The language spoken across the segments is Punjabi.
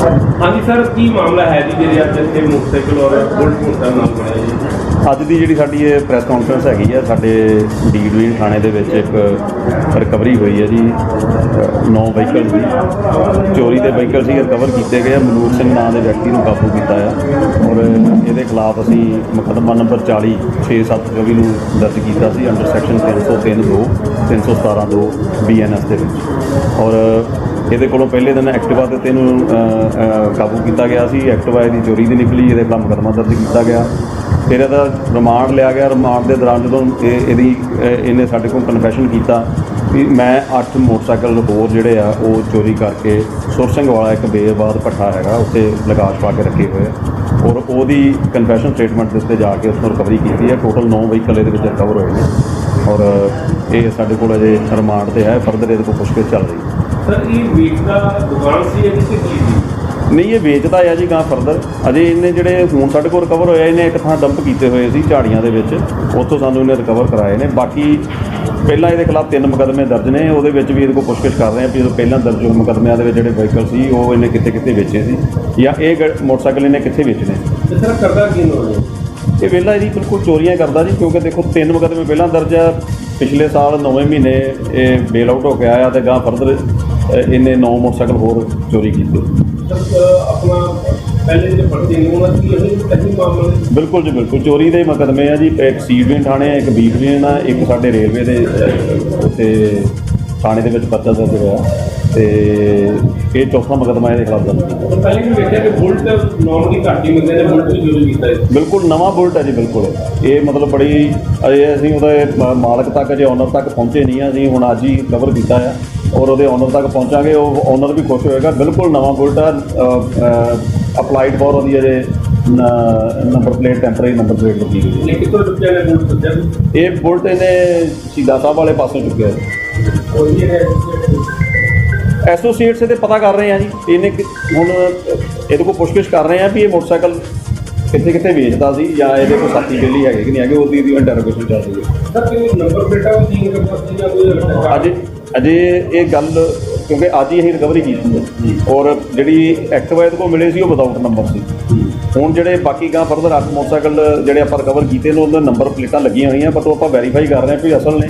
ਹਾਂਜੀ ਸਰ, ਕੀ ਮਾਮਲਾ ਹੈ ਜੀ ਜਿਹੜੇ ਅੱਜ ਇੱਥੇ ਮੋਟਰਸਾਈਕਲ ਔਰ ਬੁਲਟ ਮੋਟਰ ਨਾਲ ਬਣਿਆ ਜੀ ਅੱਜ ਦੀ ਜਿਹੜੀ ਸਾਡੀ ਇਹ ਪ੍ਰੈਸ ਕਾਨਫਰੰਸ ਹੈਗੀ ਆ, ਸਾਡੇ ਡੀ ਡਿਵੀਜ਼ਨ ਥਾਣੇ ਦੇ ਵਿੱਚ ਇੱਕ ਰਿਕਵਰੀ ਹੋਈ ਹੈ ਜੀ। ਨੌ ਵਹੀਕਲ ਦੀ, ਚੋਰੀ ਦੇ ਵਹੀਕਲ ਸੀ ਰਿਕਵਰ ਕੀਤੇ ਗਏ ਆ। ਮਨੂਰ ਸਿੰਘ ਨਾਂ ਦੇ ਵਿਅਕਤੀ ਨੂੰ ਕਾਬੂ ਕੀਤਾ ਆ। ਔਰ ਇਹਦੇ ਖਿਲਾਫ ਅਸੀਂ ਮੁਕੱਦਮਾ ਨੰਬਰ 40 6724 ਨੂੰ ਦਰਜ ਕੀਤਾ ਸੀ ਅੰਡਰ ਸੈਕਸ਼ਨ 303 2 317 2 ਬੀਐਨਐਸ ਦੇ ਵਿੱਚ। ਔਰ ਇਹਦੇ ਕੋਲੋਂ ਪਹਿਲੇ ਦਿਨ ਐਕਟਿਵਾ ਤੇ ਤੈਨੂੰ ਕਾਬੂ ਕੀਤਾ ਗਿਆ ਸੀ। ਐਕਟਿਵਾ ਇਹਦੀ ਚੋਰੀ ਦੀ ਨਿਕਲੀ, ਇਹਦੇ ਖਿਲਾਫ ਮੁਕੱਦਮਾ ਦਰਜ ਕੀਤਾ ਗਿਆ। ਫਿਰ ਇਹਦਾ ਰਿਮਾਂਡ ਲਿਆ ਗਿਆ। ਰਿਮਾਂਡ ਦੇ ਦੌਰਾਨ ਜਦੋਂ ਇਹ, ਇਹਦੀ ਇਹਨੇ ਸਾਡੇ ਕੋਲ ਕਨਫੈਸ਼ਨ ਕੀਤਾ ਵੀ ਮੈਂ 8 ਮੋਟਰਸਾਈਕਲ ਹੋਰ ਜਿਹੜੇ ਆ, ਉਹ ਚੋਰੀ ਕਰਕੇ ਸੁਰਸਿੰਘ ਵਾਲਾ ਇੱਕ ਬੇਬਾਦ ਭੱਠਾ ਹੈਗਾ, ਉੱਥੇ ਲਗਾਸ਼ ਪਾ ਕੇ ਰੱਖੇ ਹੋਏ ਆ। ਔਰ ਉਹਦੀ ਕਨਫੈਸ਼ਨ ਸਟੇਟਮੈਂਟ ਦੇ ਉੱਤੇ ਜਾ ਕੇ ਉਸ ਨੂੰ ਰਿਕਵਰੀ ਕੀਤੀ ਹੈ। ਟੋਟਲ 9 ਵਹੀਕਲ ਇਹਦੇ ਵਿੱਚ ਰਿਕਵਰ ਹੋਏ ਨੇ। ਔਰ ਇਹ ਸਾਡੇ ਕੋਲ ਅਜੇ ਰਿਮਾਂਡ ਤੇ ਹੈ। ਫਰਦਰ ਇਹਦੇ ਕੋਲ ਪੁੱਛਗਿੱਛ ਚੱਲ ਰਹੀ ਹੈ। ਸਰ ਇਹ ਦੁਕਾਨ ਸੀ ਤੇ ਨਹੀਂ ਇਹ ਵੇਚਦਾ ਆ ਜੀ ਗਾਂ ਫਰਦਰ ਅਜੇ ਇਹਨੇ ਜਿਹੜੇ ਹੁਣ ਸਾਡੇ ਕੋਲ ਰਿਕਵਰ ਹੋਇਆ ਇਹਨੇ ਇੱਕ ਥਾਂ ਡੰਪ ਕੀਤੇ ਹੋਏ ਸੀ ਝਾੜੀਆਂ ਦੇ ਵਿੱਚ। ਉੱਥੋਂ ਸਾਨੂੰ ਇਹਨੇ ਰਿਕਵਰ ਕਰਾਏ ਨੇ। ਬਾਕੀ ਪਹਿਲਾਂ ਇਹਦੇ ਖਿਲਾਫ ਤਿੰਨ ਮੁਕੱਦਮੇ ਦਰਜ ਨੇ। ਉਹਦੇ ਵਿੱਚ ਵੀ ਇਹਦੇ ਕੋਲ ਪੁੱਛਗਿੱਛ ਕਰ ਰਹੇ ਆ ਵੀ ਜਦੋਂ ਪਹਿਲਾਂ ਦਰਜ ਹੋਏ ਮੁਕੱਦਮਿਆਂ ਦੇ ਵਿੱਚ ਜਿਹੜੇ ਵਹੀਕਲ ਸੀ ਉਹ ਇਹਨੇ ਕਿੱਥੇ ਕਿੱਥੇ ਵੇਚੇ ਸੀ? ਜਾਂ ਇਹ ਗ- ਮੋਟਰਸਾਈਕਲ ਇਹਨੇ ਕਿੱਥੇ ਵੇਚਣੇ ਤੇ ਸਰ ਕਰਦਾ ਕੀ ਨੋ? ਜੀ ਇਹ ਵੇਲਾ ਇਹਦੀ ਬਿਲਕੁਲ ਚੋਰੀਆਂ ਕਰਦਾ ਜੀ ਕਿਉਂਕਿ ਦੇਖੋ ਤਿੰਨ ਮੁਕੱਦਮੇ ਪਹਿਲਾਂ ਦਰਜ ਆ। ਪਿਛਲੇ ਸਾਲ 9ਵੇਂ ਮਹੀਨੇ ਇਹ ਬੇਲ ਆਊਟ ਹੋ ਕੇ ਆਇਆ ਤੇ ਗਾਂ ਫਰਦਰ ਇਹਨੇ 9 ਮੋਟਰਸਾਈਕਲ ਹੋਰ ਚੋਰੀ ਕੀਤੇ। ਸਰ ਅਹ, ਆਪਣਾ ਪਹਿਲੇ ਜਿਹੜੇ ਪੜਦੇ ਨੇ ਉਹਨਾਂ ਦੀ ਇਹ ਕਹੀ ਮਾਮਲੇ ਬਿਲਕੁਲ ਜੀ ਬਿਲਕੁਲ। ਚੋਰੀ ਦੇ ਮੁਕੱਦਮੇ ਆ ਜੀ। ਇੱਕ ਸੀ ਡਿਵੀਜ਼ਨ ਥਾਣੇ ਆ ਇੱਕ ਬੀ ਡਿਵੀਜ਼ਨ ਆ ਇੱਕ ਸਾਡੇ ਰੇਲਵੇ ਦੇ ਉੱਥੇ ਥਾਣੇ ਦੇ ਵਿੱਚ ਪਰਚਾ ਦਰਜ ਹੋਇਆ। ਤੇ ਇਹ ਚੌਥਾ ਮੁਕੱਦਮਾ ਇਹਦੇ ਖਿਲਾਫ ਦਰਜ ਕੀਤਾ। ਪਹਿਲੇ ਵੀ ਵੇਖਿਆ ਕਿ ਬੁਲਟ ਨਾਰਮਲੀ ਘੱਟ ਹੀ ਮਿਲਦੇ ਨੇ ਬੁਲਟ ਚੋਰੀ ਕੀਤਾ ਹੈ। ਬਿਲਕੁਲ ਨਵਾਂ ਬੁਲਟ ਹੈ ਜੀ ਬਿਲਕੁਲ। ਇਹ ਮਤਲਬ ਬੜੀ ਅਜੇ ਅਸੀਂ ਉਹਦੇ ਮਾਲਕ ਤੱਕ ਅਜੇ ਓਨਰ ਤੱਕ ਪਹੁੰਚੇ ਨਹੀਂ ਆ। ਅਸੀਂ ਹੁਣ ਅੱਜ ਹੀ ਕਵਰ ਕੀਤਾ ਆ। ਔਰ ਉਹਦੇ ਓਨਰ ਤੱਕ ਪਹੁੰਚਾਂਗੇ ਉਹ ਓਨਰ ਵੀ ਖੁਸ਼ ਹੋਏਗਾ। ਬਿਲਕੁਲ ਨਵਾਂ ਬੁਲਟ ਆ ਅਪਲਾਈਡ ਫॉर ਉਹਦੀ ਅਜੇ number plate temporary number plate ਲੱਗੀ ਹੋਈ ਹੈ। ਕਿਤੋਂ ਰੁਪਏ ਨੇ ਬੁਲਟ ਸੱਜਿਆ ਇਹ ਬੁਲਟ ਇਹਨੇ ਸ਼ਹੀਦਾਂ ਸਾਹਿਬ ਵਾਲੇ ਪਾਸੋਂ ਚੁੱਕਿਆ ਇਹ ਹੈ ਐਸੋਸੀਏਟਸ ਇਹਦੇ ਪਤਾ ਕਰ ਰਹੇ ਆ ਜੀ। ਇਹਨੇ ਹੁਣ ਇਹਦੇ ਕੋਲ ਪੁੱਛਗਿੱਛ ਕਰ ਰਹੇ ਆ ਵੀ ਇਹ ਮੋਟਰਸਾਈਕਲ ਕਿੱਥੇ ਕਿੱਥੇ ਵੇਚਦਾ ਸੀ ਜਾਂ ਇਹਦੇ ਕੋਲ ਸਾਥੀ ਬੇਲੀ ਹੈਗੇ ਕਿ ਨਹੀਂ ਹੈਗੇ ਉਹਦੀ ਦੀ ਇੰਟਰੋਗੇਸ਼ਨ ਚੱਲ ਰਹੀ ਹੈ। ਸਰ ਕਿ ਨੰਬਰ ਪਲੇਟਾਂ ਕਰਦਾ ਸੀ ਜਾਂ ਕੋਈ ਅਜੇ ਅਜੇ ਇਹ ਗੱਲ, ਕਿਉਂਕਿ ਅੱਜ ਹੀ ਅਸੀਂ ਰਿਕਵਰੀ ਕੀਤੀ ਹੈ। ਔਰ ਜਿਹੜੀ ਐਕਟਿਵਾ ਇਹਦੇ ਕੋਲ ਮਿਲੇ ਸੀ, ਉਹ ਵਿਦਆਊਟ ਨੰਬਰ ਸੀ। ਹੁਣ ਜਿਹੜੇ ਬਾਕੀ ਗਾਂ ਫਰਦਰ ਅੱਠ ਮੋਟਰਸਾਈਕਲ ਜਿਹੜੇ ਆਪਾਂ ਰਿਕਵਰ ਕੀਤੇ ਨੇ ਉਹਨਾਂ ਨੰਬਰ ਪਲੇਟਾਂ ਲੱਗੀਆਂ ਹੋਈਆਂ ਪਰ ਉਹ ਆਪਾਂ ਵੈਰੀਫਾਈ ਕਰ ਰਹੇ ਹਾਂ ਵੀ ਅਸਲ ਨੇ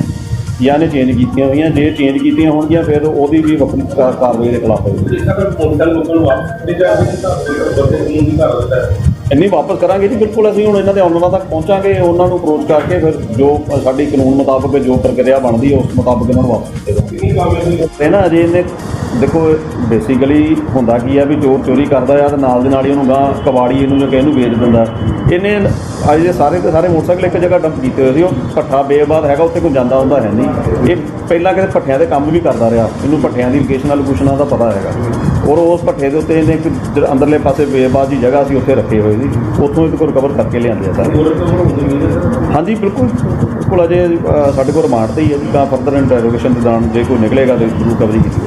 ਜਾਂ ਨੇ ਚੇਂਜ ਕੀਤੀਆਂ ਹੋਈਆਂ। ਜੇ ਚੇਂਜ ਕੀਤੀਆਂ ਹੋਣਗੀਆਂ, ਫਿਰ ਉਹਦੀ ਵੀ ਵੱਖਰੀ ਕਾਰਵਾਈ ਦੇ ਖਿਲਾਫ ਹੋਏਗੀ। ਜਿਸ ਤਰ੍ਹਾਂ ਲੋਕਾਂ ਨੂੰ ਵਾਪਸ ਦੇ ਜਾ ਕੇ ਤਾਂ ਬੰਦੇ ਨੂੰ ਵੀ ਕਰ ਦਿੰਦਾ ਇੰਨੀ ਵਾਪਸ ਕਰਾਂਗੇ ਜੀ ਬਿਲਕੁਲ ਅਸੀਂ ਹੁਣ ਇਹਨਾਂ ਦੇ ਆਨਰਾਂ ਤੱਕ ਪਹੁੰਚਾਂਗੇ ਉਹਨਾਂ ਨੂੰ ਅਪਰੋਚ ਕਰਕੇ ਫਿਰ ਜੋ ਸਾਡੀ ਕਾਨੂੰਨ ਮੁਤਾਬਕ ਜੋ ਪ੍ਰਕਿਰਿਆ ਬਣਦੀ ਹੈ ਉਸ ਮੁਤਾਬਕ ਇਹਨਾਂ ਨੂੰ ਵਾਪਸ ਦੇ ਦਾਂਗੇ ਨਾ ਅਜੇ ਇਹਨੇ ਦੇਖੋ ਬੇਸਿਕਲੀ ਹੁੰਦਾ ਕੀ ਆ ਵੀ ਚੋਰ ਚੋਰੀ ਕਰਦਾ ਆ ਤੇ ਨਾਲ ਦੇ ਨਾਲ ਹੀ ਉਹਨੂੰ ਗਾਂ ਕਬਾੜੀ ਇਹਨੂੰ ਜਾਂ ਕਿਸੇ ਨੂੰ ਵੇਚ ਦਿੰਦਾ। ਇਹਨੇ ਅੱਜ ਦੇ ਸਾਰੇ ਦੇ ਸਾਰੇ ਮੋਟਰਸਾਈਕਲ ਇੱਕ ਜਗ੍ਹਾ ਡੰਪ ਕੀਤੇ ਹੋਏ ਸੀ ਉਹ ਪੱਠਾ ਬੇਬਾਦ ਹੈਗਾ ਉੱਥੇ ਕੋਈ ਜਾਂਦਾ ਹੁੰਦਾ ਹੈ ਨਹੀਂ। ਇਹ ਪਹਿਲਾਂ ਕਿਤੇ ਪੱਠਿਆਂ ਦੇ ਕੰਮ ਵੀ ਕਰਦਾ ਰਿਹਾ। ਇਹਨੂੰ ਪੱਠਿਆਂ ਦੀ ਲੋਕੇਸ਼ਨਾਂ ਲੋਕੇਸ਼ਨਾਂ ਦਾ ਪਤਾ ਹੈਗਾ। ਔਰ ਉਸ ਪੱਠੇ ਦੇ ਉੱਤੇ ਇਹਨੇ ਇੱਕ ਅੰਦਰਲੇ ਪਾਸੇ ਬੇਬਾਦ ਦੀ ਜਗ੍ਹਾ ਸੀ ਉੱਥੇ ਰੱਖੇ ਹੋਏ ਸੀ। ਉੱਥੋਂ ਕੋਲ ਰਿਕਵਰ ਕਰਕੇ ਲਿਆਂਦੇ ਆ ਸਾਰੇ। ਤਾਂ ਹਾਂਜੀ ਬਿਲਕੁਲ। ਬਿਲਕੁਲ ਅਜੇ ਸਾਡੇ ਕੋਲ ਰਿਮਾਂਡ ਤੇ ਹੀ ਹੈ ਜੀ ਤਾਂ ਫਰਦਰ ਇੰਟਰੋਗੇਸ਼ਨ ਦੇ ਦੌਰਾਨ ਜੇ ਕੋਈ ਨਿਕਲੇਗਾ ਤਾਂ ਜ਼ਰੂਰ ਕਵਰੀ ਕੀਤੀ